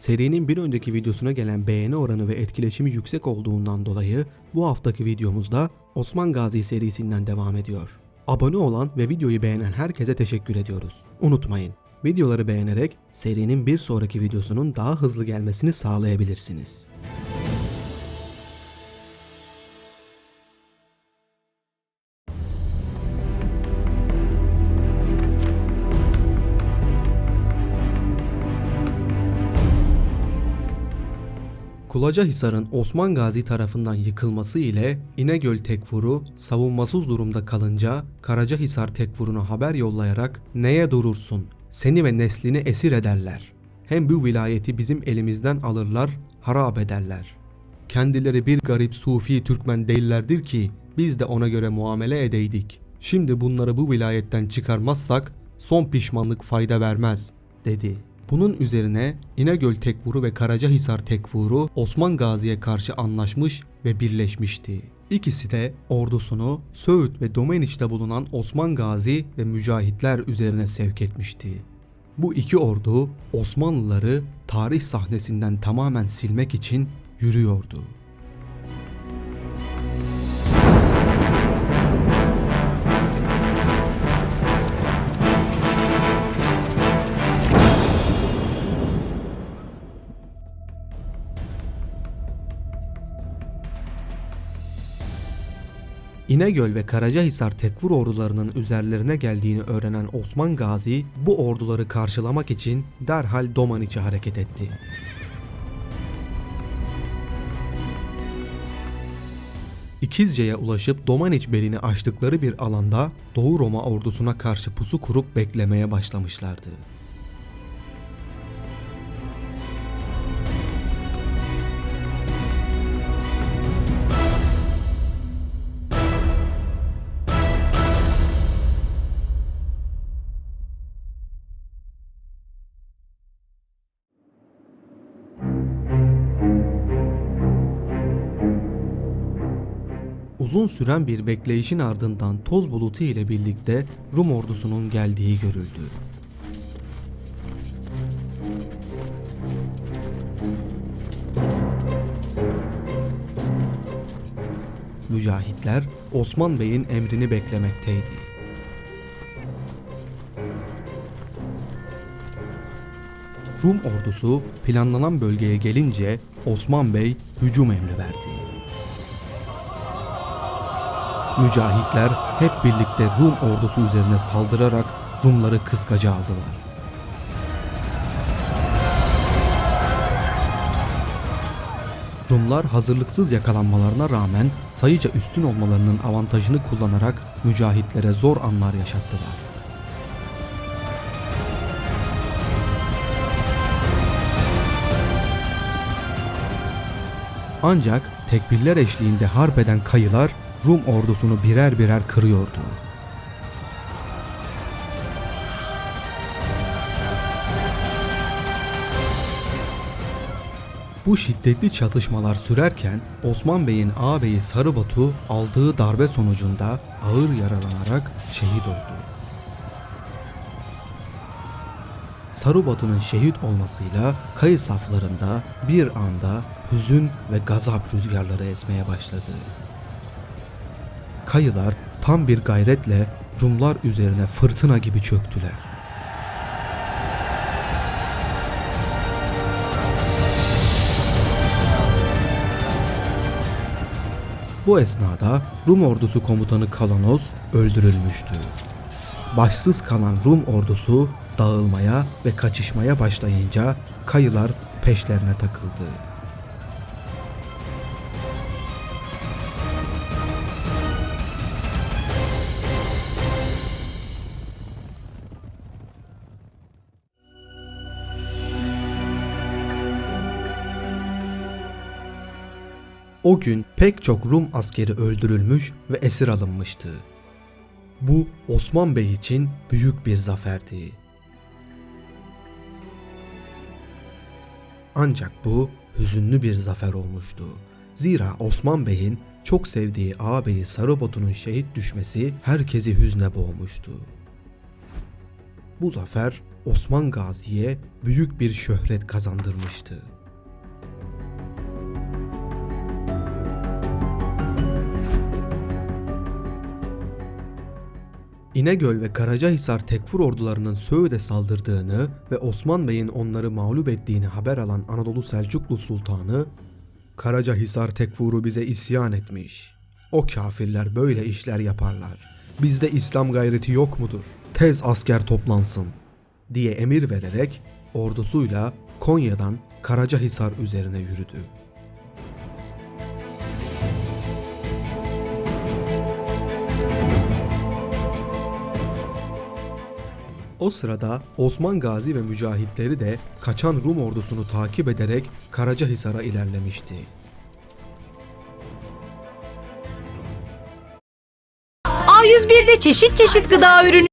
serinin bir önceki videosuna gelen beğeni oranı ve etkileşimi yüksek olduğundan dolayı bu haftaki videomuzda Osman Gazi serisinden devam ediyor. Abone olan ve videoyu beğenen herkese teşekkür ediyoruz. Unutmayın, videoları beğenerek serinin bir sonraki videosunun daha hızlı gelmesini sağlayabilirsiniz. Kulacahisar'ın Osman Gazi tarafından yıkılması ile İnegöl Tekfuru savunmasız durumda kalınca Karacahisar Tekfuru'na haber yollayarak neye durursun seni ve neslini esir ederler. Hem bu vilayeti bizim elimizden alırlar harap ederler. Kendileri bir garip Sufi Türkmen değillerdir ki biz de ona göre muamele edeydik. Şimdi bunları bu vilayetten çıkarmazsak son pişmanlık fayda vermez dedi. Bunun üzerine İnegöl Tekfuru ve Karacahisar Tekfuru Osman Gazi'ye karşı anlaşmış ve birleşmişti. İkisi de ordusunu Söğüt ve Domeniç'te bulunan Osman Gazi ve mücahitler üzerine sevk etmişti. Bu iki ordu Osmanlıları tarih sahnesinden tamamen silmek için yürüyordu. İnegöl ve Karacahisar Tekfur ordularının üzerlerine geldiğini öğrenen Osman Gazi bu orduları karşılamak için derhal Domaniç'e hareket etti. İkizce'ye ulaşıp Domaniç belini açtıkları bir alanda Doğu Roma ordusuna karşı pusu kurup beklemeye başlamışlardı. Uzun süren bir bekleyişin ardından toz bulutu ile birlikte Rum ordusunun geldiği görüldü. Mücahitler Osman Bey'in emrini beklemekteydi. Rum ordusu planlanan bölgeye gelince Osman Bey hücum emri verdi. Mücahitler hep birlikte Rum ordusu üzerine saldırarak Rumları kıskaca aldılar. Rumlar hazırlıksız yakalanmalarına rağmen sayıca üstün olmalarının avantajını kullanarak mücahitlere zor anlar yaşattılar. Ancak tekbirler eşliğinde harp eden kayılar Rum ordusunu birer birer kırıyordu. Bu şiddetli çatışmalar sürerken Osman Bey'in ağabeyi Sarıbatu aldığı darbe sonucunda ağır yaralanarak şehit oldu. Sarıbatu'nun şehit olmasıyla kayı saflarında bir anda hüzün ve gazap rüzgarları esmeye başladı. Kayılar tam bir gayretle Rumlar üzerine fırtına gibi çöktüler. Bu esnada Rum ordusu komutanı Kalanos öldürülmüştü. Başsız kalan Rum ordusu dağılmaya ve kaçışmaya başlayınca kayılar peşlerine takıldı. O gün pek çok Rum askeri öldürülmüş ve esir alınmıştı. Bu Osman Bey için büyük bir zaferdi. Ancak bu hüzünlü bir zafer olmuştu. Zira Osman Bey'in çok sevdiği ağabeyi Sarıbotu'nun şehit düşmesi herkesi hüzne boğmuştu. Bu zafer Osman Gazi'ye büyük bir şöhret kazandırmıştı. İnegöl ve Karacahisar Tekfur ordularının Söğüt'e saldırdığını ve Osman Bey'in onları mağlup ettiğini haber alan Anadolu Selçuklu Sultanı, Karacahisar Tekfur'u bize isyan etmiş. O kafirler böyle işler yaparlar. Bizde İslam gayreti yok mudur? Tez asker toplansın diye emir vererek ordusuyla Konya'dan Karacahisar üzerine yürüdü. O sırada Osman Gazi ve mücahitleri de kaçan Rum ordusunu takip ederek Karacahisar'a ilerlemişti. A101'de çeşit çeşit gıda ürünü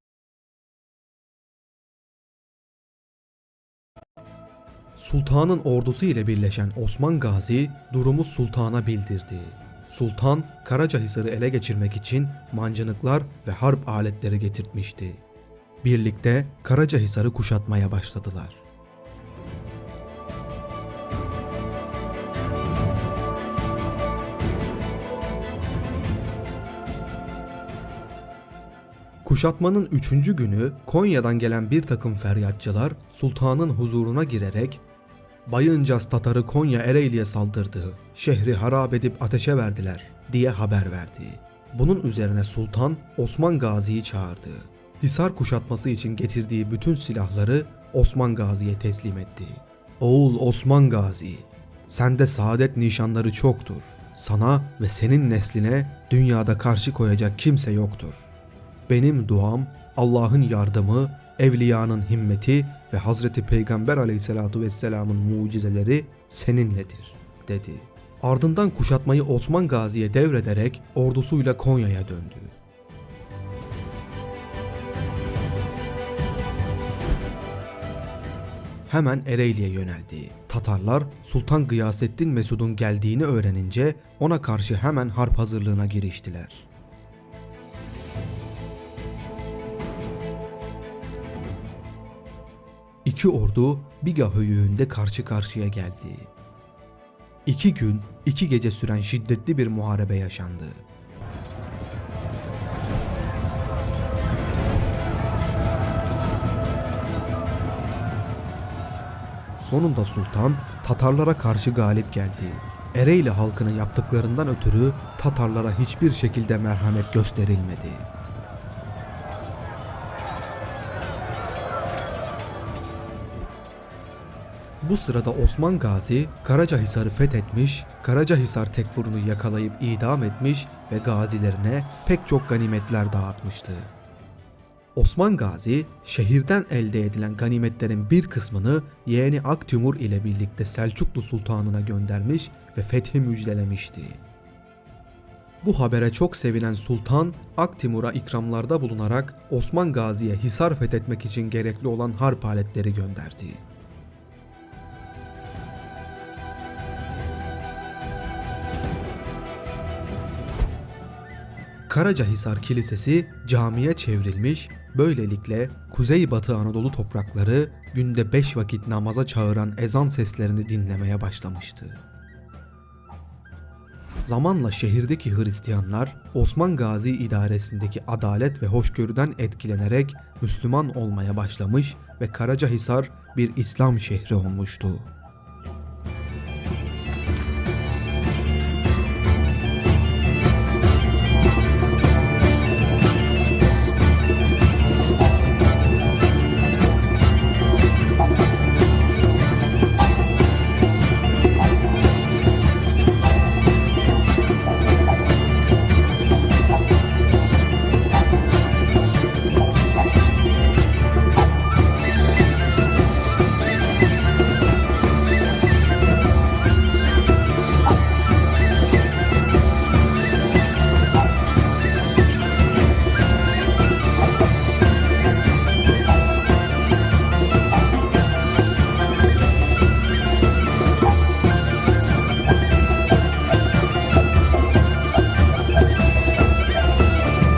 Sultanın ordusu ile birleşen Osman Gazi durumu sultana bildirdi. Sultan Karacahisar'ı ele geçirmek için mancınıklar ve harp aletleri getirtmişti. Birlikte Karacahisar'ı kuşatmaya başladılar. Kuşatmanın üçüncü günü Konya'dan gelen bir takım feryatçılar sultanın huzuruna girerek Bayıncas Tatarı Konya Ereğli'ye saldırdı, şehri harap edip ateşe verdiler diye haber verdi. Bunun üzerine sultan Osman Gazi'yi çağırdı. Hisar kuşatması için getirdiği bütün silahları Osman Gazi'ye teslim etti. Oğul Osman Gazi, sende saadet nişanları çoktur. Sana ve senin nesline dünyada karşı koyacak kimse yoktur. Benim duam Allah'ın yardımı, evliyanın himmeti ve Hazreti Peygamber aleyhissalatu vesselamın mucizeleri seninledir dedi. Ardından kuşatmayı Osman Gazi'ye devrederek ordusuyla Konya'ya döndü. Hemen Ereğli'ye yöneldi. Tatarlar Sultan Gıyasettin Mesud'un geldiğini öğrenince ona karşı hemen harp hazırlığına giriştiler. İki ordu Biga höyüğünde karşı karşıya geldi. İki gün, iki gece süren şiddetli bir muharebe yaşandı. Sonunda sultan Tatarlara karşı galip geldi. Ereğli halkına yaptıklarından ötürü Tatarlara hiçbir şekilde merhamet gösterilmedi. Bu sırada Osman Gazi Karacahisar'ı fethetmiş, Karacahisar tekfurunu yakalayıp idam etmiş ve gazilerine pek çok ganimetler dağıtmıştı. Osman Gazi şehirden elde edilen ganimetlerin bir kısmını yeğeni Aktimur ile birlikte Selçuklu Sultanına göndermiş ve fethi müjdelemişti. Bu habere çok sevinen sultan Aktimur'a ikramlarda bulunarak Osman Gazi'ye Hisar fethetmek için gerekli olan harp aletleri gönderdi. Karacahisar Kilisesi camiye çevrilmiş, böylelikle Kuzeybatı Anadolu toprakları günde beş vakit namaza çağıran ezan seslerini dinlemeye başlamıştı. Zamanla şehirdeki Hristiyanlar Osman Gazi idaresindeki adalet ve hoşgörüden etkilenerek Müslüman olmaya başlamış ve Karacahisar bir İslam şehri olmuştu.